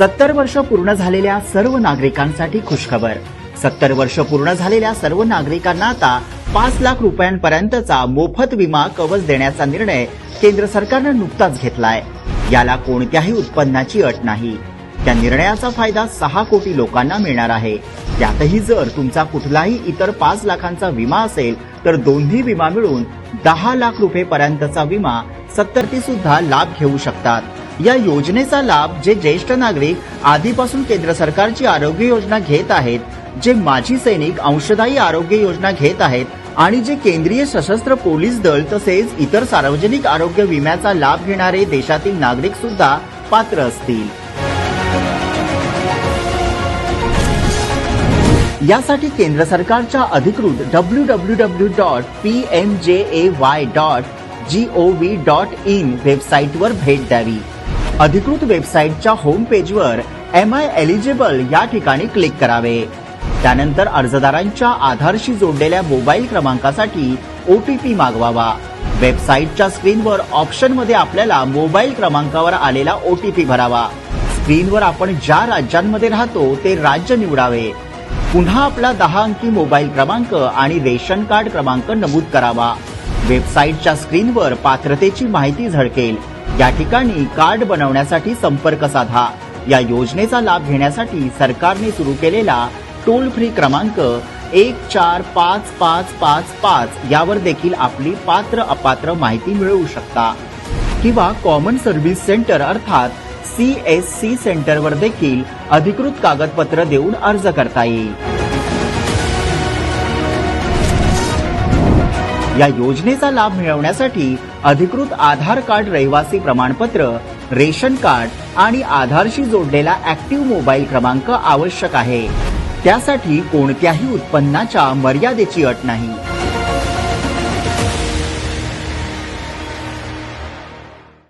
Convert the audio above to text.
सत्तर वर्ष पूर्ण झालेल्या सर्व नागरिकांसाठी खुशखबर. सत्तर वर्ष पूर्ण झालेल्या सर्व नागरिकांना आता पाच लाख रुपयांपर्यंतचा मोफत विमा कवच देण्याचा निर्णय केंद्र सरकारनं नुकताच घेतलाय. याला कोणत्याही उत्पन्नाची अट नाही. त्या निर्णयाचा फायदा सहा कोटी लोकांना मिळणार आहे. त्यातही जर तुमचा कुठलाही इतर पाच लाखांचा विमा असेल तर दोन्ही विमा मिळून दहा लाख रुपये पर्यंतचा विमा सत्तरती सुद्धा लाभ घेऊ शकतात. या योजनेचा लाभ जे ज्येष्ठ नागरिक आधीपासून केंद्र सरकारची आरोग्य योजना घेत आहेत जे माजी सैनिक अंशदायी आरोग्य योजना घेत आहेत आणि जे केंद्रीय सशस्त्र पोलीस दल तसेच इतर सार्वजनिक आरोग्य विम्याचा लाभ घेणारे देशातील नागरिक सुद्धा पात्र असतील. यासाठी केंद्र सरकारच्या अधिकृत W W W dot P M J A Y dot G O V dot in वेबसाईटवर भेट द्यावी. अधिकृत वेबसाईटच्या होम पेजवर एम आय एलिजिबल या ठिकाणी क्लिक करावे. त्यानंतर अर्जदारांच्या आधारशी जोडलेल्या मोबाईल क्रमांकासाठी ओ टी पी मागवावा. वेबसाईटच्या स्क्रीनवर ऑप्शनमध्ये आपल्याला मोबाईल क्रमांकावर आलेला ओ टी पी भरावा. स्क्रीनवर आपण ज्या राज्यांमध्ये राहतो ते राज्य निवडावे. पुन्हा आपला दहा अंकी मोबाईल क्रमांक आणि रेशन कार्ड क्रमांक नमूद करावा. वेबसाईटच्या स्क्रीनवर पात्रतेची माहिती झळकेल. या ठिकाणी कार्ड बनवण्यासाठी संपर्क साधा. या योजनेचा लाभ घेण्यासाठी सरकारने सुरू केलेला टोल फ्री क्रमांक एक चार पाच पाच पाच पाच यावर देखील आपली पात्र अपात्र माहिती मिळवू शकता. किंवा कॉमन सर्व्हिस सेंटर अर्थात सी एस सी सेंटरवर देखील अधिकृत कागदपत्र देऊन अर्ज करता येईल. या योजनेचा लाभ मिळवण्यासाठी अधिकृत आधार कार्ड रहिवासी प्रमाणपत्र रेशन कार्ड आणि आधारशी जोडलेला ऍक्टिव्ह मोबाईल क्रमांक आवश्यक आहे. त्यासाठी कोणत्याही उत्पन्नाच्या मर्यादेची अट नाही.